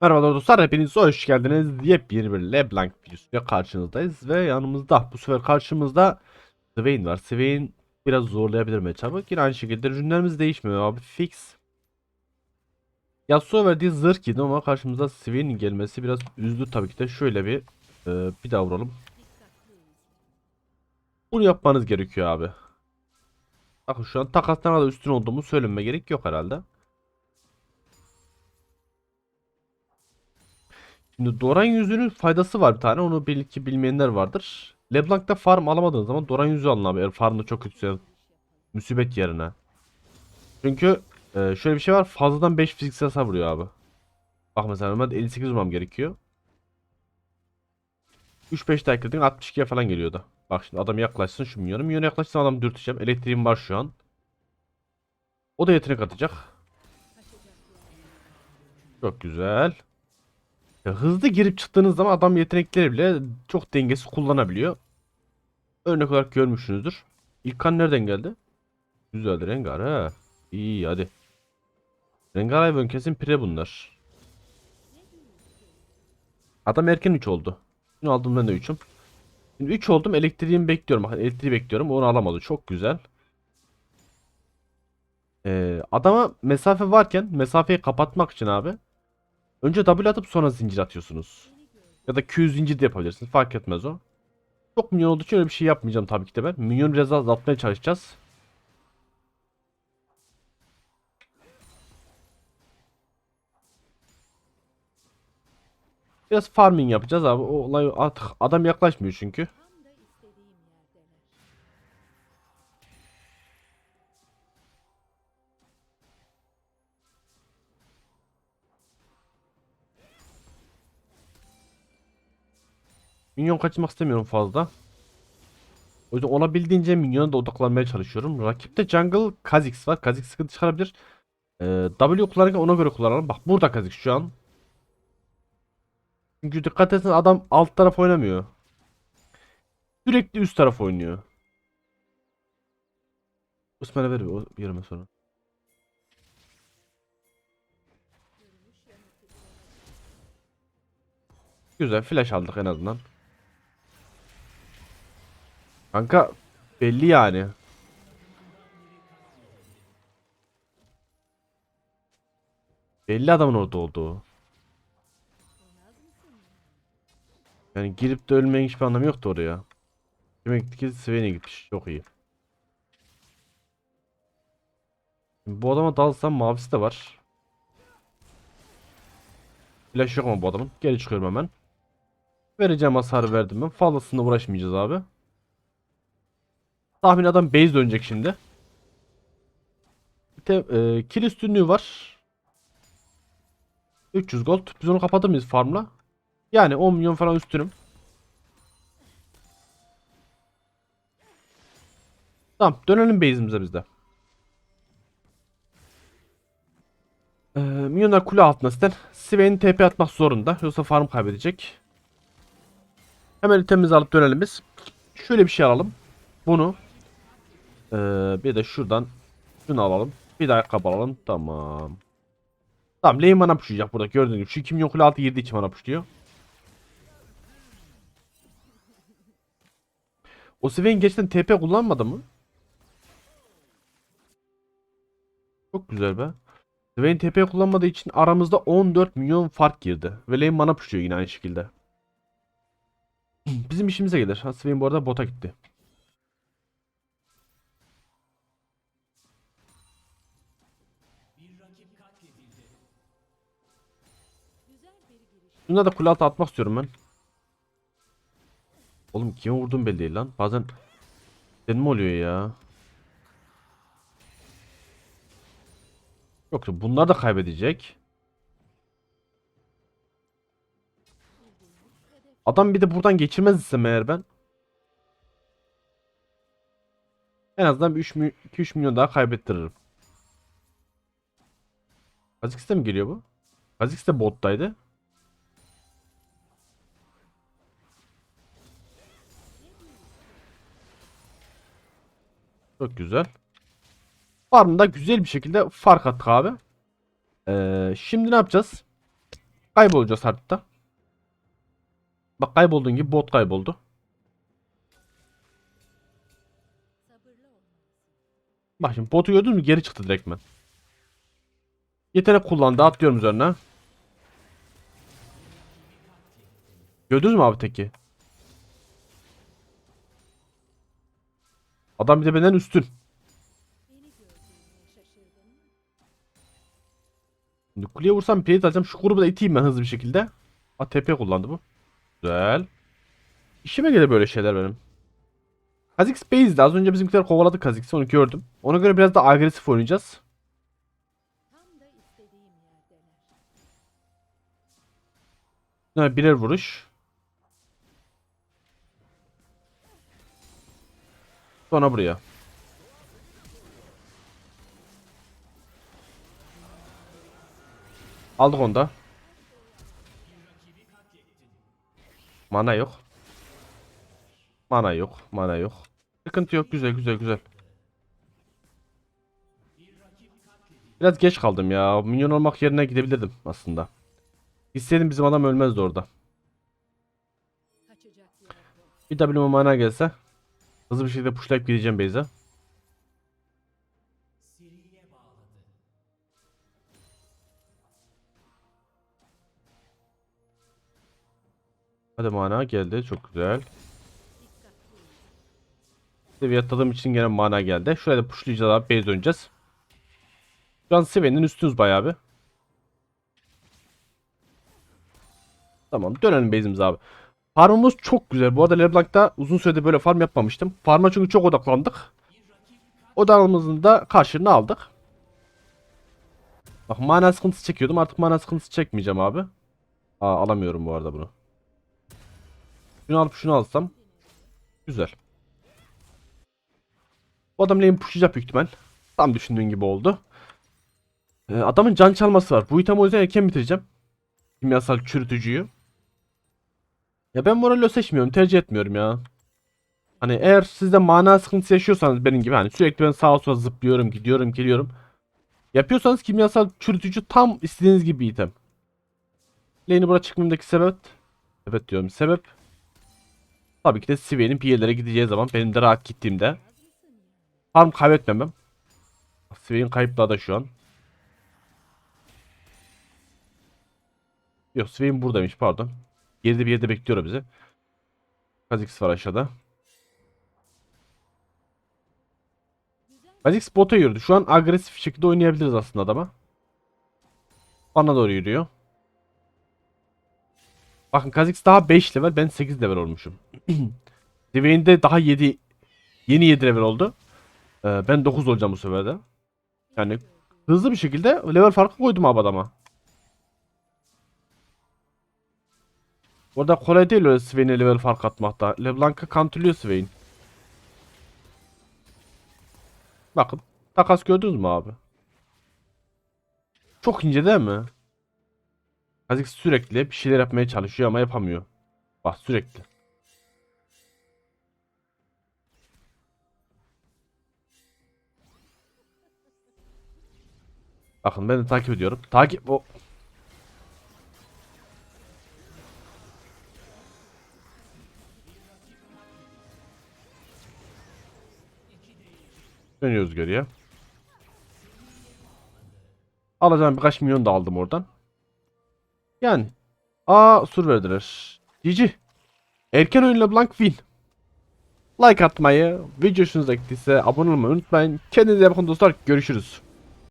Merhaba dostlar hepiniz hoş geldiniz. Yepyeni bir LeBlanc videosuyla karşınızdayız ve yanımızda bu sefer karşımızda Swain var. Swain biraz zorlayabilir matchup'ı. Yine aynı şekilde ürünlerimiz değişmiyor abi fix. Yasuo verdiği zırh giydi ama karşımıza Swain'in gelmesi biraz üzdü tabii ki de. Şöyle bir e, bir daha vuralım. Bunu yapmanız gerekiyor abi. Bakın şu an takastan kadar üstün olduğumu söylememe gerek yok herhalde. Şimdi Doran yüzüğünün faydası var bir tane. Onu belki bilmeyenler vardır. LeBlanc'ta farm alamadığınız zaman Doran yüzüğü alın abi. Eğer farmda çok kötüyse musibet yerine. Çünkü e, şöyle bir şey var. Fazladan 5 fiziksel hasar vuruyor abi. Bak mesela normalde 58 vurmam gerekiyor. 3-5 daha ekledin 62'ye falan geliyordu. Bak şimdi adam yaklaşsın şu minyonu. Minyona yaklaşsın adam dürteceğim. Elektriğim var şu an. O da yetenek atacak. Çok güzel. Hızlı girip çıktığınız zaman adam yetenekleri bile çok dengesiz kullanabiliyor. Örnek olarak görmüşsünüzdür. İlk kan nereden geldi? Güzeldi Rengar ha. İyi hadi. Rengar Ayvon kesin pire bunlar. Adam erken 3 oldu. Şunu aldım ben de 3'üm. Şimdi 3 oldum elektriğimi bekliyorum. Bakın elektriği bekliyorum. Onu alamadı. Çok güzel. Ee, adama mesafe varken mesafeyi kapatmak için abi Önce W atıp sonra zincir atıyorsunuz. Ya da Q zincir de yapabilirsiniz. Fark etmez o. Çok minyon olduğu için öyle bir şey yapmayacağım tabii ki de ben. Minyon biraz azaltmaya çalışacağız. Biraz farming yapacağız abi. O olay artık adam yaklaşmıyor çünkü. Minyon kaçırmak istemiyorum fazla. O yüzden olabildiğince minyona da odaklanmaya çalışıyorum. Rakipte jungle Kha'Zix var. Kha'Zix sıkıntı çıkarabilir. Ee, W kullanırken ona göre kullanalım. Bak burada Kha'Zix şu an. Çünkü dikkat etsin adam alt taraf oynamıyor. Sürekli üst taraf oynuyor. Osman'a ver o yerime sonra. Güzel flash aldık en azından. Kanka belli yani. Belli adamın orada olduğu. Yani girip de ölmeyin hiçbir anlamı yoktu oraya. Demek ki Sven'e gitmiş. Çok iyi. Şimdi bu adama dalsam mavisi de var. Flash yok ama bu adamın. Geri çıkıyorum hemen. Vereceğim hasar verdim ben. Fazlasında uğraşmayacağız abi. Tahmin adam base dönecek şimdi. Bir de e, kill üstünlüğü var. 300 gold. Biz onu kapatır mıyız farmla? Yani 10 milyon falan üstünüm. Tamam dönelim base'imize bizde. Ee, milyonlar kule altında zaten. Swain TP atmak zorunda. Yoksa farm kaybedecek. Hemen itemizi alıp dönelim biz. Şöyle bir şey alalım. Bunu. Ee, bir de şuradan şunu alalım. Bir daha ayakkabı. Tamam. Tamam lane mana pushlayacak burada gördüğünüz gibi. Şu 2 milyon kule altı girdiği için mana pushluyor. O Swain gerçekten TP kullanmadı mı? Çok güzel be. Swain TP kullanmadığı için aramızda 14 milyon fark girdi. Ve lane mana pushluyor yine aynı şekilde. Bizim işimize gelir. Ha, Swain bu arada bota gitti. Bunda da kule atmak istiyorum ben. Oğlum kime vurdum belli değil lan. Bazen mi oluyor ya? Yoksa bunlar da kaybedecek. Adam bir de buradan geçirmez isem eğer ben. En azından bir 2-3 milyon daha kaybettiririm. Kha'Zix'te mi geliyor bu? Kha'Zix de bottaydı. Çok güzel. Farmda güzel bir şekilde fark attık abi. Ee, şimdi ne yapacağız? Kaybolacağız harita. Bak kaybolduğun gibi bot kayboldu. Bak şimdi botu gördün mü geri çıktı direktmen. Yetenek kullandı atlıyorum üzerine. Gördünüz mü abi teki? Adam bir de benden üstün. Şimdi vursam plate alacağım. Şu grubu da iteyim ben hızlı bir şekilde. ATP kullandı bu. Güzel. İşime gelir böyle şeyler benim. Kha'Zix base'de az önce bizimkiler kovaladı Kha'Zix'i onu gördüm. Ona göre biraz daha agresif oynayacağız. Yani birer vuruş. Sonra buraya. Aldık onu. Mana yok. Mana yok. Mana yok. Sıkıntı yok. Güzel güzel güzel. Biraz geç kaldım ya. Minyon olmak yerine gidebilirdim aslında. Gitseydim bizim adam ölmezdi orada. Bir W mana gelse hızlı bir şekilde pushlayıp gideceğim base'e. Hadi mana geldi çok güzel. Seviye atladığım için gene mana geldi. Şuraya da pushlayacağız abi base döneceğiz. Şu an seviyenin üstünüz bayağı bir. Tamam dönelim base'imize abi. Farmımız çok güzel. Bu arada LeBlanc'ta uzun süredir böyle farm yapmamıştım. Farm'a çünkü çok odaklandık. Odağımızın da karşılığını aldık. Bak mana sıkıntısı çekiyordum. Artık mana sıkıntısı çekmeyeceğim abi. Aa alamıyorum bu arada bunu. Şunu alıp şunu alsam. Güzel. Bu adam lane pushlayacak büyük ihtimal. Tam düşündüğün gibi oldu. Ee, adamın can çalması var. Bu item o yüzden erken bitireceğim. Kimyasal çürütücüyü. Ya ben Morello seçmiyorum. Tercih etmiyorum ya. Hani eğer siz de mana sıkıntısı yaşıyorsanız benim gibi hani sürekli ben sağa sola zıplıyorum, gidiyorum, geliyorum. Yapıyorsanız kimyasal çürütücü tam istediğiniz gibi item. Lane'i buraya çıkmamdaki sebep Evet diyorum sebep. Tabii ki de Sivey'nin PL'lere gideceği zaman benim de rahat gittiğimde farm kaybetmemem. Sivey'in kayıplığı da şu an. Yok Swain buradaymış pardon. Geride bir yerde bekliyor bizi. Kha'Zix var aşağıda. Kha'Zix bota yürüdü. Şu an agresif şekilde oynayabiliriz aslında adama. Bana doğru yürüyor. Bakın Kha'Zix daha 5 level ben 8 level olmuşum. Swain daha 7 yeni 7 level oldu. Ee, ben 9 olacağım bu sefer de. Yani hızlı bir şekilde level farkı koydum abi adama. Orada kolay değil öyle Swain'e level fark atmakta. LeBlanc'ı kantırlıyor Swain. Bakın. Takas gördünüz mü abi? Çok ince değil mi? Kazik sürekli bir şeyler yapmaya çalışıyor ama yapamıyor. Bak sürekli. Bakın ben de takip ediyorum. Takip o Dönüyoruz geriye. Alacağım birkaç milyon da aldım oradan. Yani. Aa sur verdiler. GG. Erken oyunla Blank win. Like atmayı, video hoşunuza gittiyse abone olmayı unutmayın. Kendinize iyi bakın dostlar. Görüşürüz.